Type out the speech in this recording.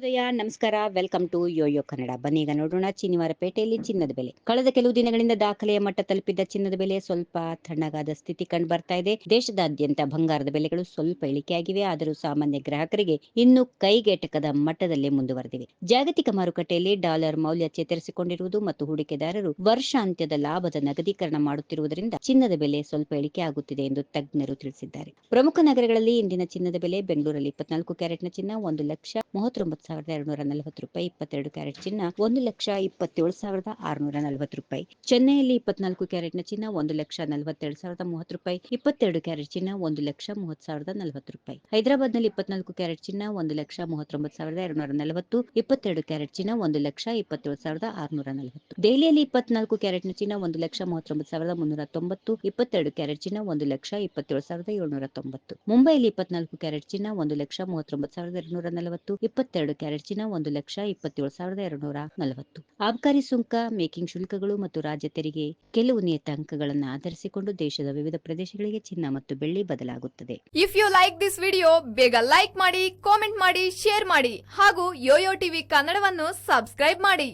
ಶುಭೋದಯ ನಮಸ್ಕಾರ, welcome to Yoyo Kannada. ಬನ್ನೀಗ ನೋಡೋಣ ಚಿನಿವಾರಪೇಟೆಯಲ್ಲಿ ಚಿನ್ನದ ಬೆಲೆ. ಕಳೆದ ಕೆಲವು ದಿನಗಳಿಂದ ದಾಖಲೆಯ ಮಟ್ಟ ತಲುಪಿದ್ದ ಚಿನ್ನದ ಬೆಲೆ ಸ್ವಲ್ಪ ತಣ್ಣಗಾದ ಸ್ಥಿತಿ ಕಂಡು ಬರ್ತಾ ಇದೆ. ದೇಶದಾದ್ಯಂತ ಬಂಗಾರದ ಬೆಲೆಗಳು ಸ್ವಲ್ಪ ಇಳಿಕೆಯಾಗಿವೆ. ಆದರೂ ಸಾಮಾನ್ಯ ಗ್ರಾಹಕರಿಗೆ ಇನ್ನೂ ಕೈಗೆಟಕದ ಮಟ್ಟದಲ್ಲೇ ಮುಂದುವರೆದಿವೆ. ಜಾಗತಿಕ ಮಾರುಕಟ್ಟೆಯಲ್ಲಿ ಡಾಲರ್ ಮೌಲ್ಯ ಚೇತರಿಸಿಕೊಂಡಿರುವುದು ಮತ್ತು ಹೂಡಿಕೆದಾರರು ವರ್ಷಾಂತ್ಯದ ಲಾಭದ ನಗದೀಕರಣ ಮಾಡುತ್ತಿರುವುದರಿಂದ ಚಿನ್ನದ ಬೆಲೆ ಸ್ವಲ್ಪ ಇಳಿಕೆ ಆಗುತ್ತಿದೆ ಎಂದು ತಜ್ಞರು ತಿಳಿಸಿದ್ದಾರೆ. ಪ್ರಮುಖ ನಗರಗಳಲ್ಲಿ ಇಂದಿನ ಚಿನ್ನದ ಬೆಲೆ ಬೆಂಗಳೂರಲ್ಲಿ ಇಪ್ಪತ್ನಾಲ್ಕು ಕ್ಯಾರೆಟ್ನ ಚಿನ್ನ, ಒಂದು ಲಕ್ಷ ಮೂವತ್ತೊಂಬತ್ತು ಸಾವಿರದ ಎರಡುನೂರ ನಲವತ್ತು ರೂಪಾಯಿ, ಇಪ್ಪತ್ತೆರಡು ಕ್ಯಾರೆಟ್ ಚಿನ್ನ ಒಂದು ಲಕ್ಷ ಇಪ್ಪತ್ತೇಳು ಸಾವಿರದ ಆರುನೂರ ನಲವತ್ತು ರೂಪಾಯಿ. ಚೆನ್ನೈಯಲ್ಲಿ ಇಪ್ಪತ್ನಾಲ್ಕು ಕ್ಯಾರೆಟ್ನ ಚಿನ್ನ ಒಂದು ಲಕ್ಷ ನಲವತ್ತೆರಡು ಸಾವಿರದ ಮೂವತ್ತು ರೂಪಾಯಿ, ಇಪ್ಪತ್ತೆರಡು ಕ್ಯಾರೆಟ್ ಚಿನ್ನ ಒಂದು ಲಕ್ಷ ಮೂವತ್ತು ಸಾವಿರದ ನಲವತ್ತು ರೂಪಾಯಿ. ಹೈದರಾಬಾದ್ನಲ್ಲಿ ಇಪ್ಪತ್ನಾಲ್ಕು ಕ್ಯಾರೆಟ್ ಚಿನ್ನ ಒಂದು ಲಕ್ಷ ಮೂವತ್ತೊಂಬತ್ತು ಸಾವಿರದ ಎರಡುನೂರ ನಲವತ್ತು, ಇಪ್ಪತ್ತೆರಡು ಕ್ಯಾರೆಟ್ ಚಿನ್ನ ಒಂದು ಲಕ್ಷ ಇಪ್ಪತ್ತೇಳು ಸಾವಿರದ ಆರುನೂರ ನಲವತ್ತು. ದೆಹಲಿಯಲ್ಲಿ ಇಪ್ಪತ್ನಾಲ್ಕು ಕ್ಯಾರೆಟ್ನ ಚಿನ್ನ ಒಂದು ಲಕ್ಷ ಮೂವತ್ತೊಂಬತ್ತು ಸಾವಿರದ ಮುನ್ನೂರ ತೊಂಬತ್ತು, ಇಪ್ಪತ್ತೆರಡು ಕ್ಯಾರೆಟ್ ಚಿನ್ನ ಒಂದು ಲಕ್ಷ ಇಪ್ಪತ್ತೇಳು ಸಾವಿರದ ಏಳುನೂರ ತೊಂಬತ್ತು. ಮುಂಬೈಯಲ್ಲಿ ಇಪ್ಪತ್ನಾಲ್ಕು ಕ್ಯಾರೆಟ್ ಚಿನ್ನ ಒಂದು ಲಕ್ಷ ಮೂವತ್ತೊಂಬತ್ತು ಸಾವಿರದ ಎರಡುನೂರ ನಲವತ್ತು, ಇಪ್ಪತ್ತೆರಡು ಕ್ಯಾರೆಟ್ ಚಿನ್ನ ಒಂದು ಲಕ್ಷ ಇಪ್ಪತ್ತೇಳು ಸಾವಿರದ ಎರಡುನೂರ ನಲವತ್ತು. ಆಬ್ಕಾರಿ ಸುಂಕ, ಮೇಕಿಂಗ್ ಶುಲ್ಕಗಳು ಮತ್ತು ರಾಜ್ಯ ತೆರಿಗೆ ಕೆಲವು ನಿಯತಾಂಕಗಳನ್ನು ಆಧರಿಸಿಕೊಂಡು ದೇಶದ ವಿವಿಧ ಪ್ರದೇಶಗಳಿಗೆ ಚಿನ್ನ ಮತ್ತು ಬೆಳ್ಳಿ ಬದಲಾಗುತ್ತದೆ. If you like this video ಬೇಗ ಲೈಕ್ ಮಾಡಿ ಕಾಮೆಂಟ್ ಮಾಡಿ ಶೇರ್ ಮಾಡಿ ಹಾಗೂ ಯೋಯೋ ಟಿವಿ ಕನ್ನಡವನ್ನು ಸಬ್ಸ್ಕ್ರೈಬ್ ಮಾಡಿ.